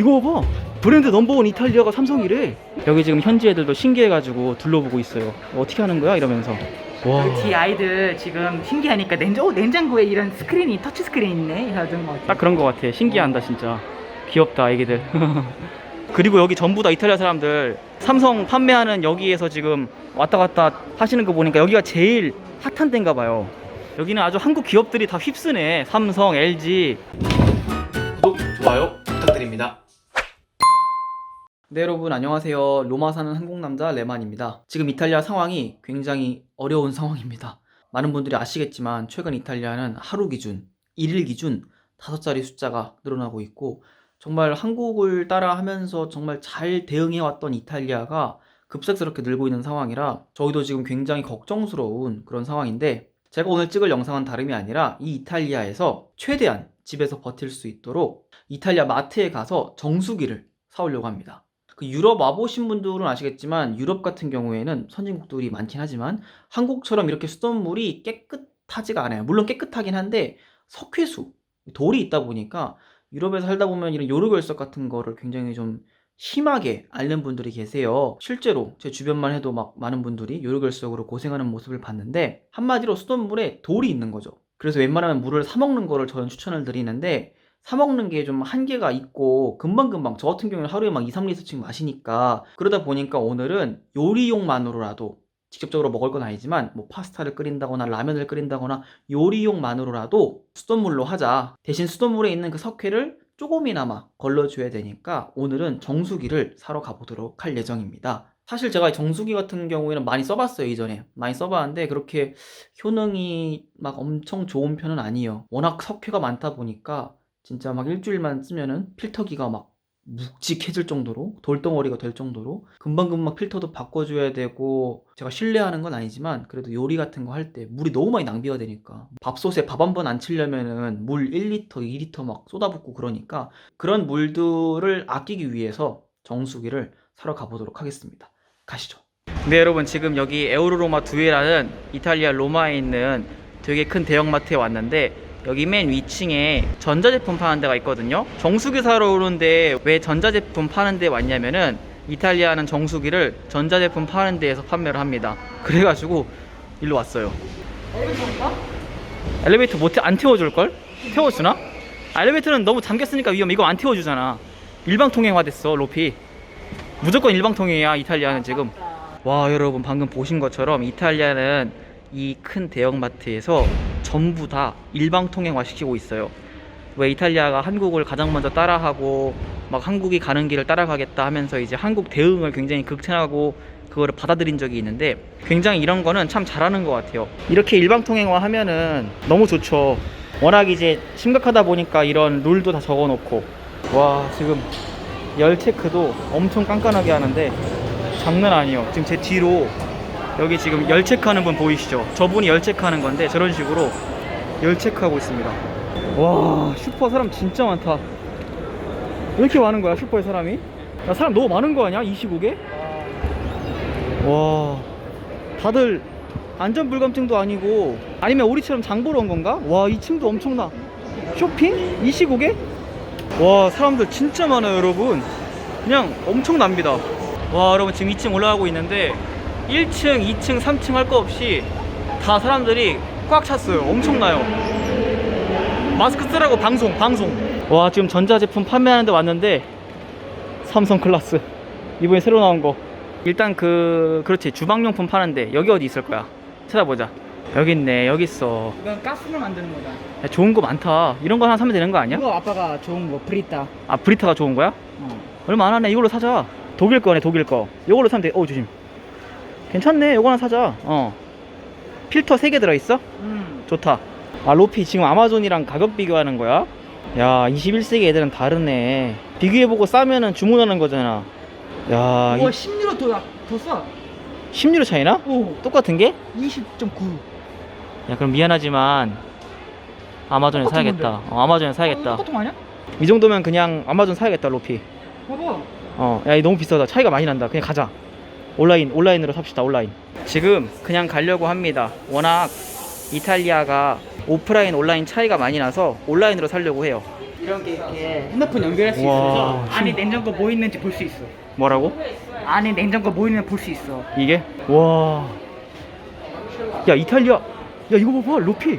이거 봐. 브랜드 넘버원 이탈리아가 삼성이래. 여기 지금 현지 애들도 신기해가지고 둘러보고 있어요. 어떻게 하는 거야? 이러면서. 와. 뒤 아이들 지금 신기하니까 냉장, 어, 냉장고에 이런 스크린이 터치 스크린 있네 이러던 거. 딱 그런 거 같아. 신기한다 진짜. 귀엽다 애기들. 그리고 여기 전부 다 이탈리아 사람들 삼성 판매하는 여기에서 지금 왔다 갔다 하시는 거 보니까 여기가 제일 핫한 데인가 봐요. 여기는 아주 한국 기업들이 다 휩쓰네. 삼성, LG. 구독, 좋아요 부탁드립니다. 네 여러분 안녕하세요. 로마 사는 한국 남자 레만입니다. 지금 이탈리아 상황이 굉장히 어려운 상황입니다. 많은 분들이 아시겠지만 최근 이탈리아는 하루 기준, 일일 기준 다섯 자리 숫자가 늘어나고 있고 정말 한국을 따라 하면서 정말 잘 대응해 왔던 이탈리아가 급작스럽게 늘고 있는 상황이라 저희도 지금 굉장히 걱정스러운 그런 상황인데 제가 오늘 찍을 영상은 다름이 아니라 이 이탈리아에서 최대한 집에서 버틸 수 있도록 이탈리아 마트에 가서 정수기를 사오려고 합니다. 그 유럽 와보신 분들은 아시겠지만 유럽 같은 경우에는 선진국들이 많긴 하지만 한국처럼 이렇게 수돗물이 깨끗하지가 않아요. 물론 깨끗하긴 한데 석회수, 돌이 있다 보니까 유럽에서 살다 보면 이런 요르결석 같은 거를 굉장히 좀 심하게 앓는 분들이 계세요. 실제로 제 주변만 해도 막 많은 분들이 요르결석으로 고생하는 모습을 봤는데 한마디로 수돗물에 돌이 있는 거죠. 그래서 웬만하면 물을 사 먹는 거를 저는 추천을 드리는데 사 먹는 게 좀 한계가 있고 금방금방 저 같은 경우는 하루에 막 2, 3리터씩 마시니까 그러다 보니까 오늘은 요리용만으로라도 직접적으로 먹을 건 아니지만 뭐 파스타를 끓인다거나 라면을 끓인다거나 요리용만으로라도 수돗물로 하자. 대신 수돗물에 있는 그 석회를 조금이나마 걸러줘야 되니까 오늘은 정수기를 사러 가보도록 할 예정입니다. 사실 제가 정수기 같은 경우에는 많이 써봤어요 이전에 많이 써봤는데 그렇게 효능이 막 엄청 좋은 편은 아니에요 워낙 석회가 많다 보니까 진짜 막 일주일만 쓰면은 필터기가 막 묵직해질 정도로 돌덩어리가 될 정도로 금방금방 필터도 바꿔줘야 되고 제가 신뢰하는 건 아니지만 그래도 요리 같은 거 할 때 물이 너무 많이 낭비가 되니까 밥솥에 밥 한 번 안 치려면은 물 1리터, 2리터 막 쏟아붓고 그러니까 그런 물들을 아끼기 위해서 정수기를 사러 가보도록 하겠습니다. 가시죠. 네 여러분 지금 여기 에우로로마 두에라는 이탈리아 로마에 있는 되게 큰 대형마트에 왔는데 여기 맨 위층에 전자제품 파는 데가 있거든요. 정수기 사러 오는데 왜 전자제품 파는 데 왔냐면은 이탈리아는 정수기를 전자제품 파는 데에서 판매를 합니다. 그래가지고 일로 왔어요. 엘리베이터 못, 안 태워줄걸? 태워주나? 아, 엘리베이터는 너무 잠겼으니까 위험. 이거 안 태워주잖아. 일방통행화 됐어 로피. 무조건 일방통행이야 이탈리아는 지금. 와 여러분 방금 보신 것처럼 이탈리아는 이 큰 대형마트에서 전부 다 일방 통행화 시키고 있어요. 왜 이탈리아가 한국을 가장 먼저 따라하고 막 한국이 가는 길을 따라가겠다 하면서 이제 한국 대응을 굉장히 극찬하고 그거를 받아들인 적이 있는데 굉장히 이런 거는 참 잘하는 것 같아요. 이렇게 일방통행화 하면은 너무 좋죠. 워낙 이제 심각하다 보니까 이런 룰도 다 적어 놓고. 와 지금 열 체크도 엄청 깐깐하게 하는데 장난 아니에요. 지금 제 뒤로 여기 지금 열 체크하는 분 보이시죠? 저분이 열 체크하는 건데 저런 식으로 열 체크하고 있습니다. 와 슈퍼 사람 진짜 많다. 왜 이렇게 많은 거야 슈퍼에 사람이? 야, 사람 너무 많은 거 아니야? 25개? 와 다들 안전불감증도 아니고 아니면 우리처럼 장 보러 온 건가? 와 2층도 엄청나. 쇼핑? 25개? 와 사람들 진짜 많아요 여러분 그냥 엄청납니다 와 여러분 지금 2층 올라가고 있는데 1층 2층 3층 할 거 없이 다 사람들이 꽉 찼어요. 엄청나요. 마스크 쓰라고 방송 방송. 와 지금 전자제품 판매하는 데 왔는데 삼성 클라스. 이번에 새로 나온 거. 일단 그 그렇지. 주방용품 파는데 여기 어디 있을 거야? 찾아보자. 여기 있네. 여기 있어. 이건 가스로 만드는 거다. 야, 좋은 거 많다. 이런 거 하나 사면 되는 거 아니야? 이거 아빠가 좋은 거 브리타. 아 브리타가 좋은 거야? 어. 얼마 안 하네. 이걸로 사자. 독일 거네 독일 거. 이걸로 사면 돼 어 조심 괜찮네 이거 하나 사자 어 필터 3개 들어있어? 음. 좋다 아 로피 지금 아마존이랑 가격 비교하는 거야? 야 21세기 애들은 다르네 비교해보고 싸면은 주문하는 거잖아 야 우와 이, 10유로 더, 더 싸. 10유로 차이나? 오. 똑같은 게? 20.9. 야 그럼 미안하지만 아마존에 사야겠다. 어, 아마존에 사야겠다 똑같은 거 아니야? 이 정도면 그냥 아마존 사야겠다 로피 봐봐. 어, 야, 이 너무 비싸다. 차이가 많이 난다. 그냥 가자. 온라인, 온라인으로 삽시다, 온라인. 지금 그냥 가려고 합니다. 워낙 이탈리아가 오프라인, 온라인 차이가 많이 나서 온라인으로 살려고 해요. 이런 게 이렇게 핸드폰 연결할 수 와, 있어서 신- 안에 냉장고 뭐 있는지 볼 수 있어. 뭐라고? 안에 냉장고 뭐 있는지 볼 수 있어. 이게? 와. 야, 이탈리아. 야, 이거 봐봐. 루피.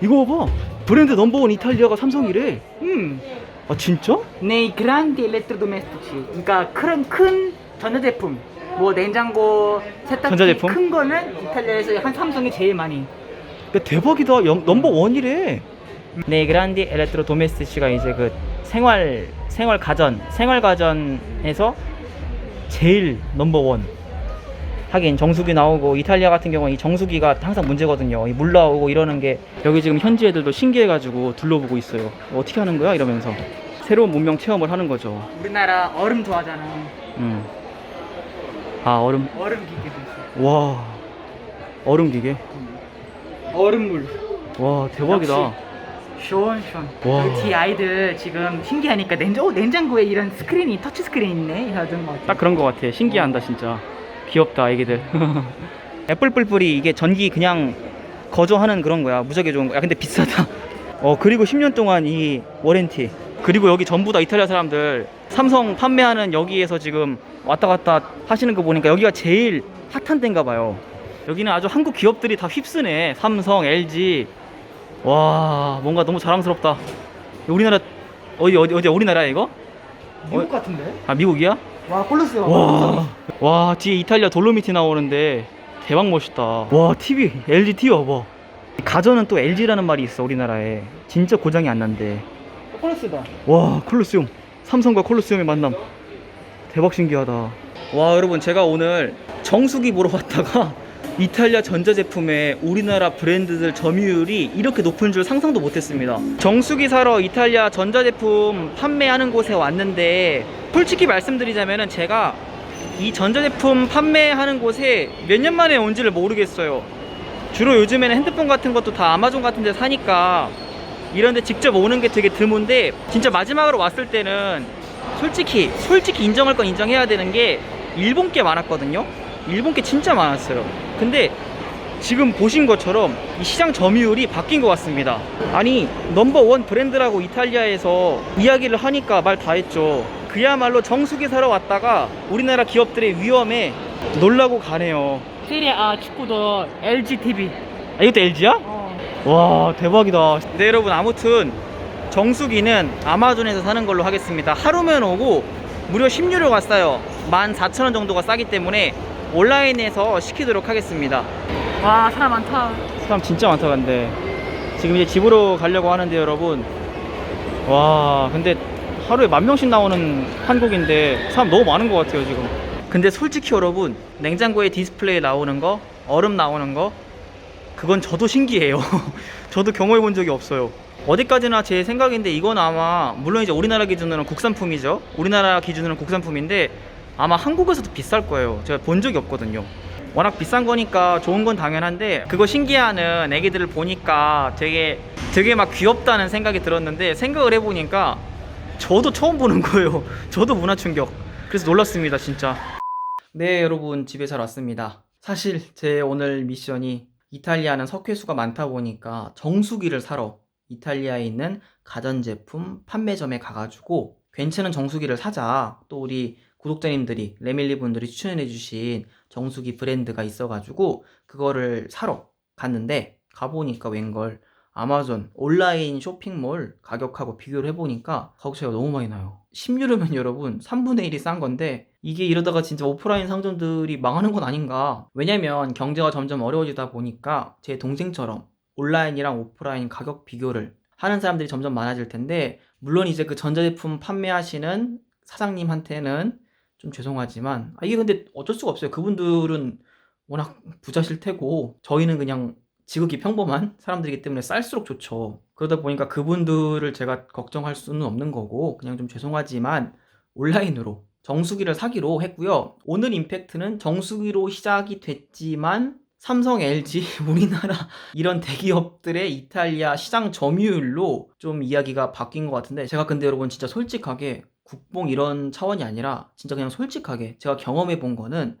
이거 봐봐. 브랜드 넘버원 이탈리아가 삼성이래. 음. 아, 진짜? nei grandi elettrodomestici. 그러니까 큰, 큰 전자제품. 뭐 냉장고, 세탁기 전자제품? 큰 거는 이탈리아에서 한 삼성이 제일 많이. 야, 대박이다. 염- 넘버 원이래. 네, 그란디 엘레트로 도메스티시가 이제 그 생활 생활 가전, 생활 가전에서 제일 넘버 원. 하긴 정수기 나오고 이탈리아 같은 경우는 이 정수기가 항상 문제거든요. 이 물 나오고 이러는 게 여기 지금 현지 애들도 신기해가지고 둘러보고 있어요. 어떻게 하는 거야 이러면서 새로운 문명 체험을 하는 거죠. 우리나라 얼음 좋아하잖아. 음. 아 얼음. 얼음 기계도 있어. 와. 얼음 기계. 얼음물. 와 대박이다. 시원시원. 와. 뒤 아이들 지금 신기하니까 냉장, 어, 냉장고에 이런 스크린이 터치 스크린 있네. 이러던 거. 딱 그런 거 같아. 신기한다 진짜. 귀엽다 애기들. 애플 뿔뿔이 이게 전기 그냥 거저하는 그런 거야. 무지하게 좋은 거야. 근데 비싸다. 어 그리고 10년 동안 이 워렌티. 그리고 여기 전부 다 이탈리아 사람들 삼성 판매하는 여기에서 지금 왔다 갔다 하시는 거 보니까 여기가 제일 핫한 데인가 봐요. 여기는 아주 한국 기업들이 다 휩쓰네. 삼성, LG. 와 뭔가 너무 자랑스럽다. 우리나라 어디 어디 어디 우리나라야 이거? 미국 같은데? 아 미국이야? 와, 콜로세오. 와, 와 뒤에 이탈리아 돌로미티 나오는데 대박 멋있다. 와 TV LG TV 봐봐. 가전은 또 LG라는 말이 있어 우리나라에. 진짜 고장이 안 난대. 콜로세오다. 와 콜로세움 삼성과 콜로세움의 만남 대박 신기하다. 와 여러분 제가 오늘 정수기 보러 왔다가 이탈리아 전자제품의 우리나라 브랜드들 점유율이 이렇게 높은 줄 상상도 못했습니다. 정수기 사러 이탈리아 전자제품 판매하는 곳에 왔는데 솔직히 말씀드리자면은 제가 이 전자제품 판매하는 곳에 몇 년 만에 온지를 모르겠어요. 주로 요즘에는 핸드폰 같은 것도 다 아마존 같은 데 사니까 이런 데 직접 오는 게 되게 드문데 진짜 마지막으로 왔을 때는 솔직히 솔직히 인정할 건 인정해야 되는 게 일본 게 많았거든요. 일본 게 진짜 많았어요. 근데 지금 보신 것처럼 이 시장 점유율이 바뀐 것 같습니다. 아니 넘버원 브랜드라고 이탈리아에서 이야기를 하니까 말 다 했죠. 그야말로 정수기 사러 왔다가 우리나라 기업들의 위험에 놀라고 가네요. 세리아 축구도 LG TV. 아, 이것도 LG야? 어. 와 대박이다. 네 여러분 아무튼 정수기는 아마존에서 사는 걸로 하겠습니다. 하루면 오고 무려 10유로가 싸요. 14,000원 정도가 싸기 때문에 온라인에서 시키도록 하겠습니다. 와, 사람 많다. 사람 진짜 많다 근데. 지금 이제 집으로 가려고 하는데 여러분. 와 근데 하루에 만 명씩 나오는 한국인데 사람 너무 많은 것 같아요 지금. 근데 솔직히 여러분 냉장고에 디스플레이 나오는 거 얼음 나오는 거 그건 저도 신기해요. 저도 경험해 본 적이 없어요. 어디까지나 제 생각인데 이건 아마 물론 이제 우리나라 기준으로는 국산품이죠. 우리나라 기준으로는 국산품인데 아마 한국에서도 비쌀 거예요. 제가 본 적이 없거든요. 워낙 비싼 거니까 좋은 건 당연한데 그거 신기해하는 애기들을 보니까 되게 되게 막 귀엽다는 생각이 들었는데 생각을 해보니까 저도 처음 보는 거예요. 저도 문화 충격. 그래서 놀랐습니다 진짜. 네 여러분. 집에 잘 왔습니다. 사실 제 오늘 미션이 이탈리아는 석회수가 많다 보니까 정수기를 사러 이탈리아에 있는 가전제품 판매점에 가가지고 괜찮은 정수기를 사자. 또 우리 구독자님들이 레밀리 분들이 추천해 주신 정수기 브랜드가 있어가지고 그거를 사러 갔는데 가보니까 웬걸? 아마존 온라인 쇼핑몰 가격하고 비교를 해보니까 가격 차이가 너무 많이 나요. 10유로면 여러분 3분의 1이 싼 건데 이게 이러다가 진짜 오프라인 상점들이 망하는 건 아닌가 왜냐면 경제가 점점 어려워지다 보니까 제 동생처럼 온라인이랑 오프라인 가격 비교를 하는 사람들이 점점 많아질 텐데 물론 이제 그 전자제품 판매하시는 사장님한테는 좀 죄송하지만 아, 이게 근데 어쩔 수가 없어요. 그분들은 워낙 부자실 테고 저희는 그냥 지극히 평범한 사람들이기 때문에 쌀수록 좋죠. 그러다 보니까 그분들을 제가 걱정할 수는 없는 거고 그냥 좀 죄송하지만 온라인으로 정수기를 사기로 했고요. 오늘 임팩트는 정수기로 시작이 됐지만 삼성, LG, 우리나라 이런 대기업들의 이탈리아 시장 점유율로 좀 이야기가 바뀐 것 같은데 제가 근데 여러분 진짜 솔직하게 국뽕 이런 차원이 아니라 진짜 그냥 솔직하게 제가 경험해 본 거는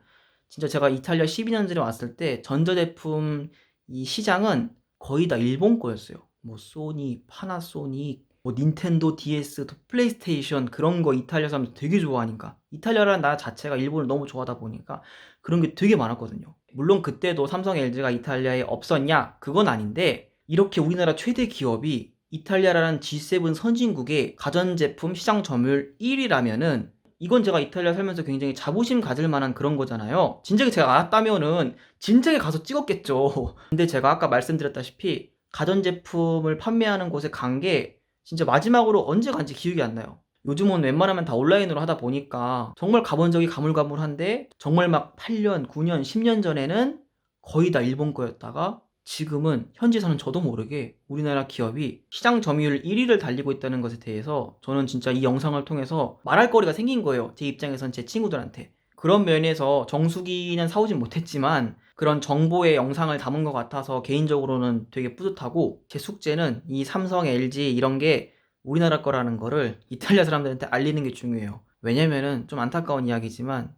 진짜 제가 이탈리아 12년 전에 왔을 때 전자제품 이 시장은 거의 다 일본 거였어요. 뭐 소니, 파나소닉, 뭐 닌텐도 DS, 또 플레이스테이션 그런 거 이탈리아 사람들 되게 좋아하니까 이탈리아라는 나라 자체가 일본을 너무 좋아하다 보니까 그런 게 되게 많았거든요. 물론 그때도 삼성 LG가 이탈리아에 없었냐? 그건 아닌데 이렇게 우리나라 최대 기업이 이탈리아라는 G7 선진국의 가전제품 시장 점유율 1위라면은 이건 제가 이탈리아 살면서 굉장히 자부심 가질 만한 그런 거잖아요. 진작에 제가 알았다면은 진작에 가서 찍었겠죠. 근데 제가 아까 말씀드렸다시피 가전제품을 판매하는 곳에 간 게 진짜 마지막으로 언제 간지 기억이 안 나요. 요즘은 웬만하면 다 온라인으로 하다 보니까 정말 가본 적이 가물가물한데 정말 막 8년, 9년, 10년 전에는 거의 다 일본 거였다가 지금은 현지에서는 저도 모르게 우리나라 기업이 시장 점유율 1위를 달리고 있다는 것에 대해서 저는 진짜 이 영상을 통해서 말할 거리가 생긴 거예요. 제 입장에선 제 친구들한테. 그런 면에서 정수기는 사오진 못했지만 그런 정보의 영상을 담은 것 같아서 개인적으로는 되게 뿌듯하고 제 숙제는 이 삼성, LG 이런 게 우리나라 거라는 거를 이탈리아 사람들한테 알리는 게 중요해요. 왜냐면은 좀 안타까운 이야기지만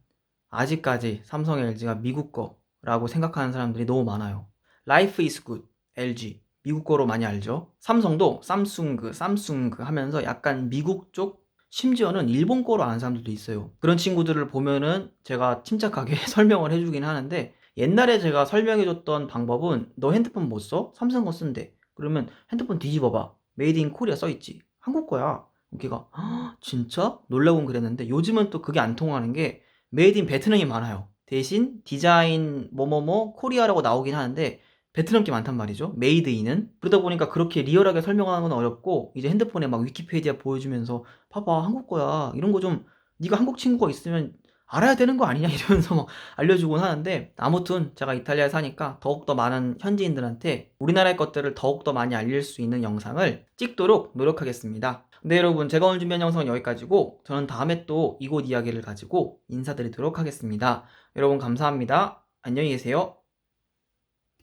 아직까지 삼성, LG가 미국 거라고 생각하는 사람들이 너무 많아요. Life is good, LG. 미국 거로 많이 알죠. 삼성도 삼숭그, 삼숭그 하면서 약간 미국 쪽 심지어는 일본 거로 아는 사람들도 있어요. 그런 친구들을 보면은 제가 침착하게 설명을 해주긴 하는데 옛날에 제가 설명해줬던 방법은 너 핸드폰 못 써? 삼성 거 쓴대. 그러면 핸드폰 뒤집어봐. 메이드 인 코리아 써있지. 한국 거야. 걔가 "헉, 진짜? 놀라곤 그랬는데 요즘은 또 그게 안 통하는 게 메이드 인 베트남이 많아요. 대신 디자인 뭐뭐뭐 코리아라고 나오긴 하는데 베트남 게 많단 말이죠. 메이드 인은. 그러다 보니까 그렇게 리얼하게 설명하는 건 어렵고 이제 핸드폰에 막 위키페디아 보여주면서 봐봐 한국 거야. 이런 거 좀 네가 한국 친구가 있으면 알아야 되는 거 아니냐 이러면서 막 알려주곤 하는데 아무튼 제가 이탈리아에 사니까 더욱더 많은 현지인들한테 우리나라의 것들을 더욱더 많이 알릴 수 있는 영상을 찍도록 노력하겠습니다. 네 여러분 제가 오늘 준비한 영상은 여기까지고 저는 다음에 또 이곳 이야기를 가지고 인사드리도록 하겠습니다. 여러분 감사합니다. 안녕히 계세요.